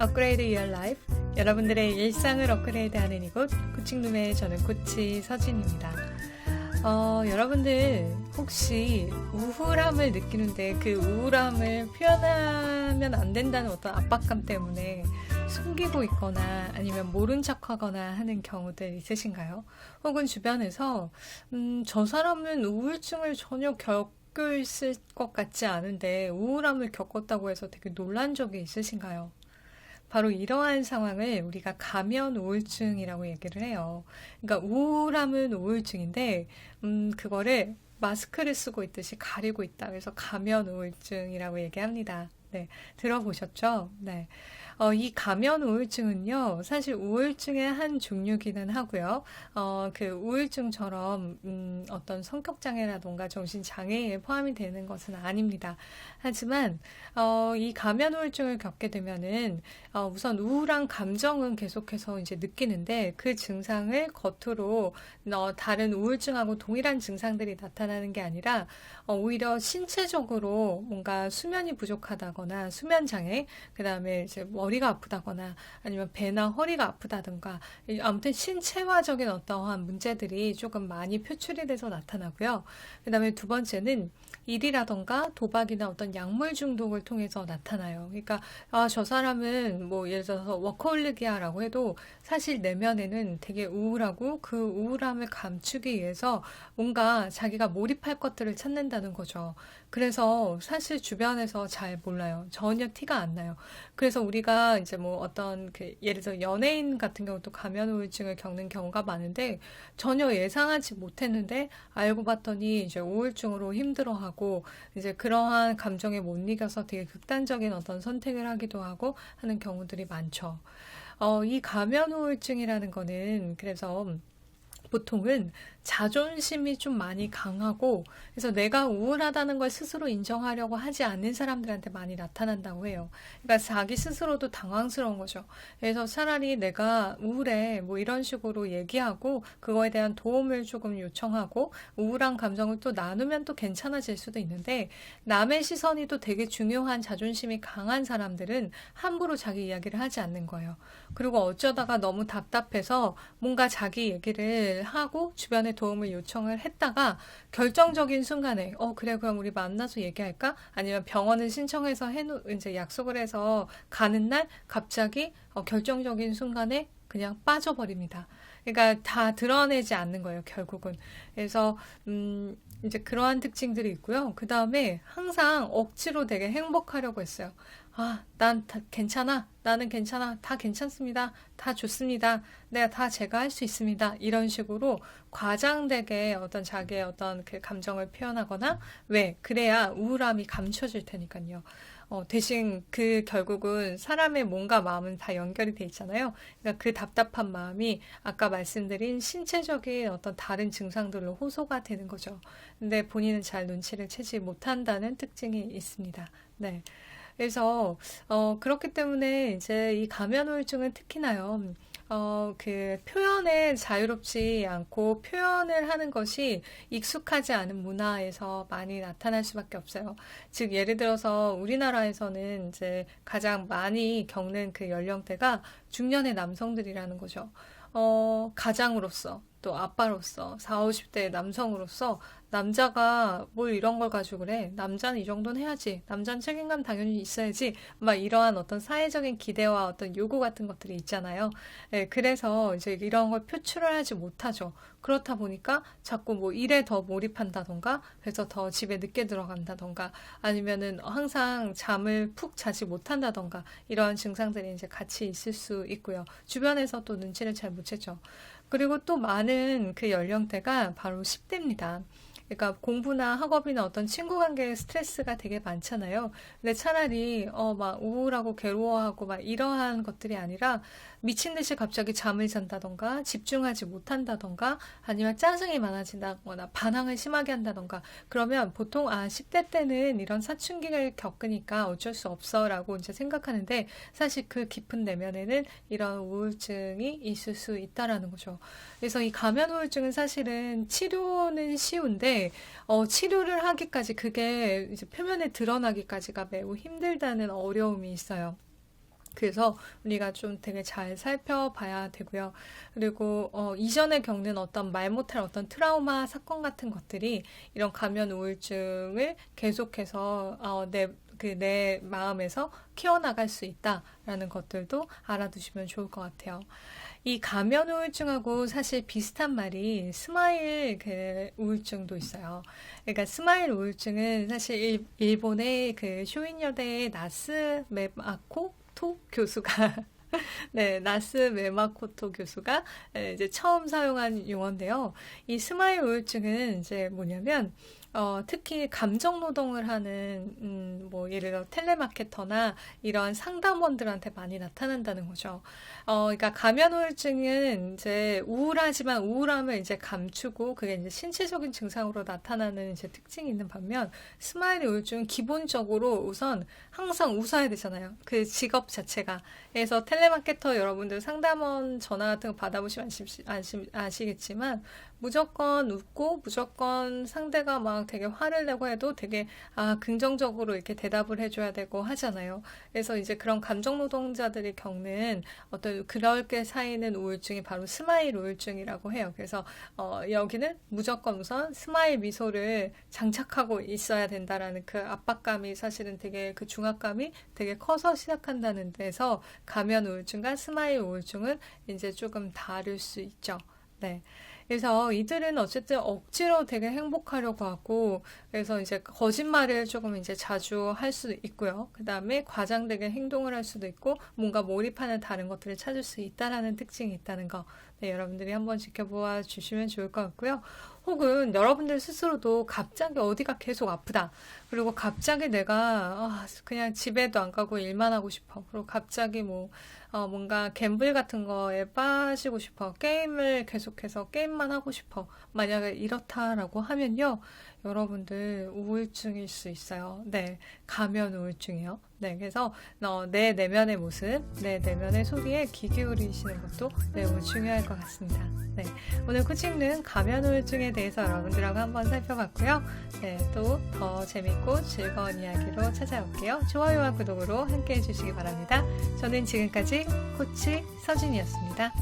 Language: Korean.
업그레이드 유얼 라이프 여러분들의 일상을 업그레이드하는 이곳 코칭룸의 저는 코치 서진입니다. 어, 여러분들 혹시 우울함을 느끼는데 그 우울함을 표현하면 안 된다는 어떤 압박감 때문에 숨기고 있거나 아니면 모른 척하거나 하는 경우들 있으신가요? 혹은 주변에서 음, 저 사람은 우울증을 전혀 겪고 있을 것 같지 않은데 우울함을 겪었다고 해서 되게 놀란 적이 있으신가요? 바로 이러한 상황을 우리가 가면 우울증이라고 얘기를 해요. 그러니까 우울함은 우울증인데, 음, 그거를 마스크를 쓰고 있듯이 가리고 있다. 그래서 가면 우울증이라고 얘기합니다. 네, 들어보셨죠? 네. 어, 이 가면 우울증은요, 사실 우울증의 한 종류기는 하고요. 어, 그 우울증처럼 음, 어떤 성격 장애라던가 정신 장애에 포함이 되는 것은 아닙니다. 하지만 어, 이 가면 우울증을 겪게 되면은 어, 우선 우울한 감정은 계속해서 이제 느끼는데 그 증상을 겉으로 어, 다른 우울증하고 동일한 증상들이 나타나는 게 아니라 어, 오히려 신체적으로 뭔가 수면이 부족하다거나 수면 장애, 그 다음에 이제 머리가 아프다거나 아니면 배나 허리가 아프다든가 아무튼 신체화적인 어떠한 문제들이 조금 많이 표출이 돼서 나타나고요. 그 다음에 두 번째는 일이라던가 도박이나 어떤 약물 중독을 통해서 나타나요. 그러니까 아, 저 사람은 뭐 예를 들어서 워커홀릭이야라고 해도 사실 내면에는 되게 우울하고 그 우울함을 감추기 위해서 뭔가 자기가 몰입할 것들을 찾는다는 거죠. 그래서 사실 주변에서 잘 몰라요. 전혀 티가 안 나요. 그래서 우리가 이제 뭐 어떤 그 예를 들어 연예인 같은 경우도 가면 우울증을 겪는 경우가 많은데 전혀 예상하지 못했는데 알고 봤더니 이제 우울증으로 힘들어하고 이제 그러한 감정에 못 이겨서 되게 극단적인 어떤 선택을 하기도 하고 하는 경우들이 많죠. 어, 이 가면 우울증이라는 거는 그래서 보통은 자존심이 좀 많이 강하고 그래서 내가 우울하다는 걸 스스로 인정하려고 하지 않는 사람들한테 많이 나타난다고 해요. 그러니까 자기 스스로도 당황스러운 거죠. 그래서 차라리 내가 우울해 뭐 이런 식으로 얘기하고 그거에 대한 도움을 조금 요청하고 우울한 감정을 또 나누면 또 괜찮아질 수도 있는데 남의 시선이 또 되게 중요한 자존심이 강한 사람들은 함부로 자기 이야기를 하지 않는 거예요. 그리고 어쩌다가 너무 답답해서 뭔가 자기 얘기를 하고 주변에 도움을 요청을 했다가 결정적인 순간에 어 그래 그럼 우리 만나서 얘기할까? 아니면 병원을 신청해서 해놓 이제 약속을 해서 가는 날 갑자기 어, 결정적인 순간에 그냥 빠져버립니다. 그러니까 다 드러내지 않는 거예요, 결국은. 그래서, 음, 이제 그러한 특징들이 있고요. 그 다음에 항상 억지로 되게 행복하려고 했어요. 아, 난 다 괜찮아. 나는 괜찮아. 다 괜찮습니다. 다 좋습니다. 내가 다 제가 할 수 있습니다. 이런 식으로 과장되게 어떤 자기의 어떤 그 감정을 표현하거나 왜? 그래야 우울함이 감춰질 테니까요. 어, 대신 그 결국은 사람의 몸과 마음은 다 연결이 돼 있잖아요. 그러니까 그 답답한 마음이 아까 말씀드린 신체적인 어떤 다른 증상들로 호소가 되는 거죠. 근데 본인은 잘 눈치를 채지 못한다는 특징이 있습니다. 네. 그래서 어, 그렇기 때문에 이제 이 가면 우울증은 특히나요. 어, 그 표현에 자유롭지 않고 표현을 하는 것이 익숙하지 않은 문화에서 많이 나타날 수밖에 없어요. 즉, 예를 들어서 우리나라에서는 이제 가장 많이 겪는 그 연령대가 중년의 남성들이라는 거죠. 어, 가장으로서, 또 아빠로서, 4, 50대 남성으로서 남자가 뭘 이런 걸 가지고 그래. 남자는 이 정도는 해야지. 남자는 책임감 당연히 있어야지. 막 이러한 어떤 사회적인 기대와 어떤 요구 같은 것들이 있잖아요. 네, 그래서 이제 이런 걸 표출을 하지 못하죠. 그렇다 보니까 자꾸 뭐 일에 더 몰입한다던가, 그래서 더 집에 늦게 들어간다던가, 아니면은 항상 잠을 푹 자지 못한다던가, 이러한 증상들이 이제 같이 있을 수 있고요. 주변에서 또 눈치를 잘 못 채죠. 그리고 또 많은 그 연령대가 바로 10대입니다. 그러니까 공부나 학업이나 어떤 친구 관계의 스트레스가 되게 많잖아요. 근데 차라리 어 막 우울하고 괴로워하고 막 이러한 것들이 아니라 미친 듯이 갑자기 잠을 잔다던가 집중하지 못한다던가 아니면 짜증이 많아진다거나 반항을 심하게 한다던가 그러면 보통 아 10대 때는 이런 사춘기를 겪으니까 어쩔 수 없어라고 이제 생각하는데 사실 그 깊은 내면에는 이런 우울증이 있을 수 있다라는 거죠. 그래서 이 가면 우울증은 사실은 치료는 쉬운데 어, 치료를 하기까지 그게 이제 표면에 드러나기까지가 매우 힘들다는 어려움이 있어요. 그래서 우리가 좀 되게 잘 살펴봐야 되고요. 그리고 어, 이전에 겪는 어떤 말 못할 어떤 트라우마 사건 같은 것들이 이런 가면 우울증을 계속해서 어, 내, 그 내 마음에서 키워나갈 수 있다라는 것들도 알아두시면 좋을 것 같아요. 이 가면 우울증하고 사실 비슷한 말이 스마일 그 우울증도 있어요. 그러니까 스마일 우울증은 사실 일, 일본의 그 쇼인여대의 나스 메마코토 교수가 네, 나스 메마코토 교수가 에, 이제 처음 사용한 용어인데요. 이 스마일 우울증은 이제 뭐냐면 어, 특히 감정 노동을 하는 음, 뭐 예를 들어 텔레마케터나 이런 상담원들한테 많이 나타난다는 거죠. 어, 그러니까 가면 우울증은 이제 우울하지만 우울함을 이제 감추고 그게 이제 신체적인 증상으로 나타나는 이제 특징이 있는 반면 스마일 우울증은 기본적으로 우선 항상 웃어야 되잖아요. 그 직업 자체가. 그래서 텔레마케터 여러분들 상담원 전화 같은 거 받아보시면 아시, 아시, 아시겠지만 무조건 웃고 무조건 상대가 막 되게 화를 내고 해도 되게 아 긍정적으로 이렇게 대답을 해줘야 되고 하잖아요. 그래서 이제 그런 감정 노동자들이 겪는 어떤 그렇게 쌓이는 우울증이 바로 스마일 우울증이라고 해요. 그래서 어, 여기는 무조건 우선 스마일 미소를 장착하고 있어야 된다라는 그 압박감이 사실은 되게 그 중압감이 되게 커서 시작한다는 데서 가면 우울증과 스마일 우울증은 이제 조금 다를 수 있죠. 네. 그래서 이들은 어쨌든 억지로 되게 행복하려고 하고, 그래서 이제 거짓말을 조금 이제 자주 할 수도 있고요. 그 다음에 과장되게 행동을 할 수도 있고, 뭔가 몰입하는 다른 것들을 찾을 수 있다라는 특징이 있다는 거. 네, 여러분들이 한번 지켜보아 주시면 좋을 것 같고요. 혹은 여러분들 스스로도 갑자기 어디가 계속 아프다. 그리고 갑자기 내가 아, 그냥 집에도 안 가고 일만 하고 싶어. 그리고 갑자기 뭐 어, 뭔가 갬블 같은 거에 빠지고 싶어. 게임을 계속해서 게임만 하고 싶어. 만약에 이렇다라고 하면요. 여러분들 우울증일 수 있어요. 네. 가면 우울증이요. 네. 그래서 어, 내 내면의 모습, 내 내면의 소리에 귀 기울이시는 것도 매우 중요할 것 같습니다. 네. 오늘 코칭은 가면 우울증에 대해서 여러분들하고 한번 살펴봤고요. 네. 또 더 재밌고 즐거운 이야기로 찾아올게요. 좋아요와 구독으로 함께 해주시기 바랍니다. 저는 지금까지 코치 서진이었습니다.